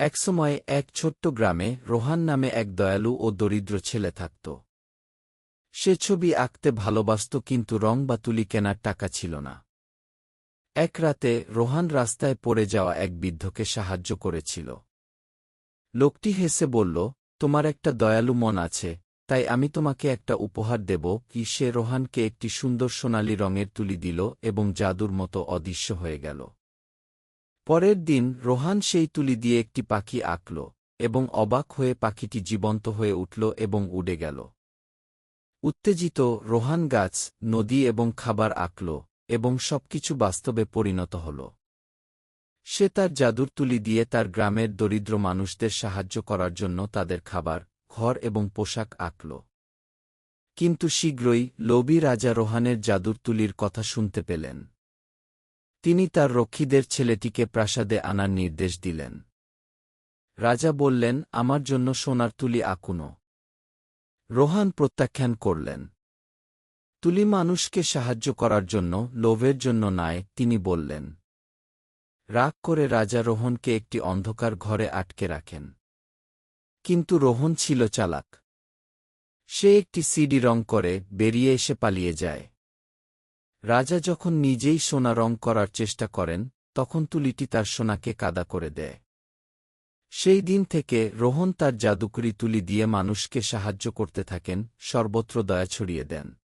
একসময় এক ছোট্ট গ্রামে রোহান নামে এক দয়ালু ও দরিদ্র ছেলে থাকত। সে ছবি আঁকতে ভালোবাসত কিন্তু রং বা তুলি কেনার টাকা ছিল না। এক রাতে রোহান রাস্তায় পড়ে যাওয়া এক বৃদ্ধকে সাহায্য করেছিল। লোকটি হেসে বলল, তোমার একটা দয়ালু মন আছে, তাই আমি তোমাকে একটা উপহার দেব। কি সে রোহানকে একটি সুন্দর সোনালি রঙের তুলি দিল এবং জাদুর মতো অদৃশ্য হয়ে গেল। পরের দিন রোহান সেই তুলি দিয়ে একটি পাখি আঁকল এবং অবাক হয়ে পাখিটি জীবন্ত হয়ে উঠল এবং উড়ে গেল। উত্তেজিত রোহান গাছ, নদী এবং খাবার আঁকল এবং সবকিছু বাস্তবে পরিণত হল। সে তার জাদুর তুলি দিয়ে তার গ্রামের দরিদ্র মানুষদের সাহায্য করার জন্য তাদের খাবার, ঘর এবং পোশাক আঁকল। কিন্তু শীঘ্রই লোভী রাজা রোহানের জাদুর তুলির কথা শুনতে পেলেন। তিনি তার রক্ষীদের ছেলেটিকে প্রাসাদে আনার নির্দেশ দিলেন। রাজা বললেন, আমার জন্য সোনার তুলি আঁকুনো। রোহান প্রত্যাখ্যান করলেন। তুলি মানুষকে সাহায্য করার জন্য, লোভের জন্য নয় তিনি বললেন। রাগ করে রাজা রোহনকে একটি অন্ধকার ঘরে আটকে রাখেন। কিন্তু রোহন ছিল চালাক। সে একটি সিডি রং করে, বেরিয়ে এসে পালিয়ে যায়। রাজা যখন নিজেই সোনা রং করার চেষ্টা করেন, তখন তুলিটি তার সোনাকে কাদা করে দেয়। সেই দিন থেকে রোহন তার জাদুকরি তুলি দিয়ে মানুষকে সাহায্য করতে থাকেন, সর্বত্র দয়া ছড়িয়ে দেন।